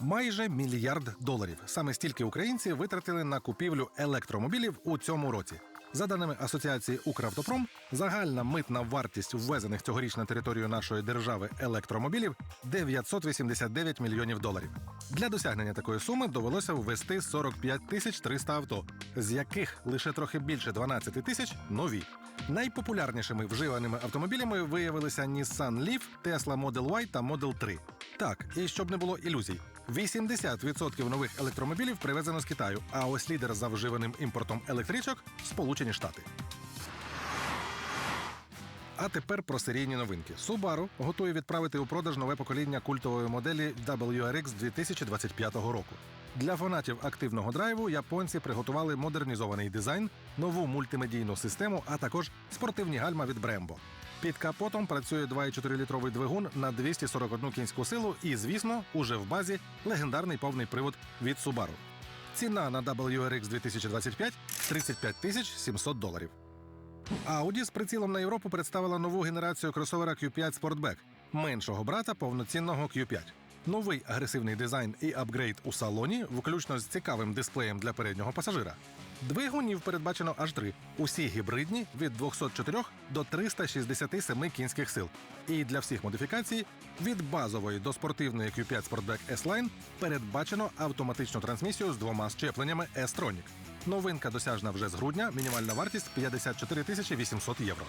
Майже мільярд доларів. Саме стільки українці витратили на купівлю електромобілів у цьому році. За даними Асоціації Укравтопром, загальна митна вартість ввезених цьогоріч на територію нашої держави електромобілів 989 мільйонів доларів. Для досягнення такої суми довелося ввести 45 тисяч 300 авто, з яких лише трохи більше 12 тисяч нові. Найпопулярнішими вживаними автомобілями виявилися Nissan Leaf, Tesla Model Y та Model 3. Так, і щоб не було ілюзій, 80% нових електромобілів привезено з Китаю, а ось лідер за вживаним імпортом електричок Сполучені Штати. А тепер про серійні новинки. Subaru готує відправити у продаж нове покоління культової моделі WRX 2025 року. Для фанатів активного драйву японці приготували модернізований дизайн, нову мультимедійну систему, а також спортивні гальма від Brembo. Під капотом працює 2,4-літровий двигун на 241 кінську силу, і, звісно, уже в базі легендарний повний привод від Subaru. Ціна на WRX 2025 – 35 тисяч 700 доларів. Audi з прицілом на Європу представила нову генерацію кросовера Q5 Sportback, меншого брата повноцінного Q5. Новий агресивний дизайн і апгрейд у салоні, включно з цікавим дисплеєм для переднього пасажира. Двигунів передбачено аж три. Усі гібридні від 204 до 367 кінських сил. І для всіх модифікацій від базової до спортивної Q5 Sportback S-Line передбачено автоматичну трансмісію з двома щепленнями S-Tronic. Новинка досяжна вже з грудня. Мінімальна вартість 54 тисячі 800 євро.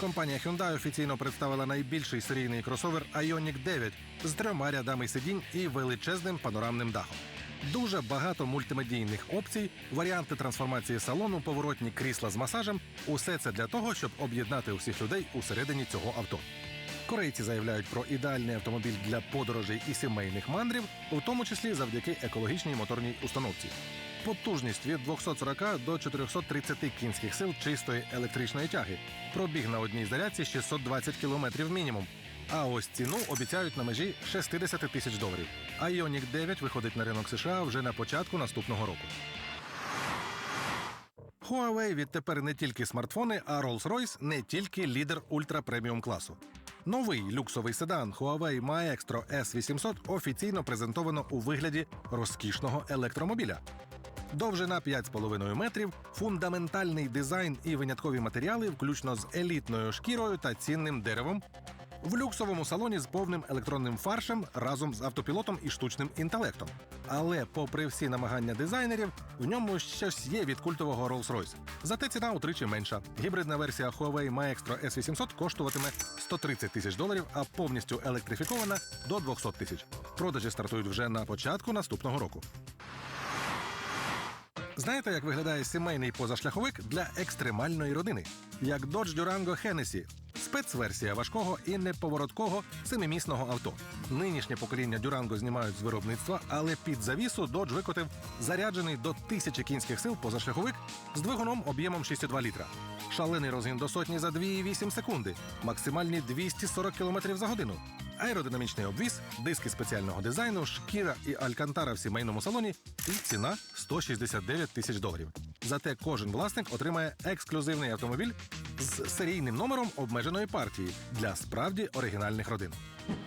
Компанія Hyundai офіційно представила найбільший серійний кросовер Ioniq 9 з трьома рядами сидінь і величезним панорамним дахом. Дуже багато мультимедійних опцій, варіанти трансформації салону, поворотні крісла з масажем усе це для того, щоб об'єднати усіх людей усередині цього авто. Корейці заявляють про ідеальний автомобіль для подорожей і сімейних мандрів, у тому числі завдяки екологічній моторній установці. Потужність від 240 до 430 кінських сил чистої електричної тяги. Пробіг на одній зарядці 620 км мінімум. А ось ціну обіцяють на межі 60 тисяч доларів. А Ioniq 9 виходить на ринок США вже на початку наступного року. Huawei відтепер не тільки смартфони, а Rolls-Royce не тільки лідер ультрапреміум класу. Новий люксовий седан Huawei Maestro S800 офіційно презентовано у вигляді розкішного електромобіля. Довжина 5,5 метрів, фундаментальний дизайн і виняткові матеріали, включно з елітною шкірою та цінним деревом. В люксовому салоні з повним електронним фаршем разом з автопілотом і штучним інтелектом. Але, попри всі намагання дизайнерів, в ньому щось є від культового Rolls-Royce. Зате ціна утричі менша. Гібридна версія Huawei Maestro S800 коштуватиме 130 тисяч доларів, а повністю електрифікована до 200 тисяч. Продажі стартують вже на початку наступного року. Знаєте, як виглядає сімейний позашляховик для екстремальної родини? Як Dodge Durango Hennessy. Спецверсія важкого і неповороткого семимісного авто. Нинішнє покоління Durango знімають з виробництва, але під завісу Dodge викотив заряджений до 1000 кінських сил позашляховик з двигуном об'ємом 6,2 літра. Шалений розгін до сотні за 2,8 секунди, максимальні 240 км за годину. Аеродинамічний обвіз, диски спеціального дизайну, шкіра і алькантара в сімейному салоні і ціна 169 тисяч доларів. Зате кожен власник отримає ексклюзивний автомобіль з серійним номером обмеженої партії для справді оригінальних родин.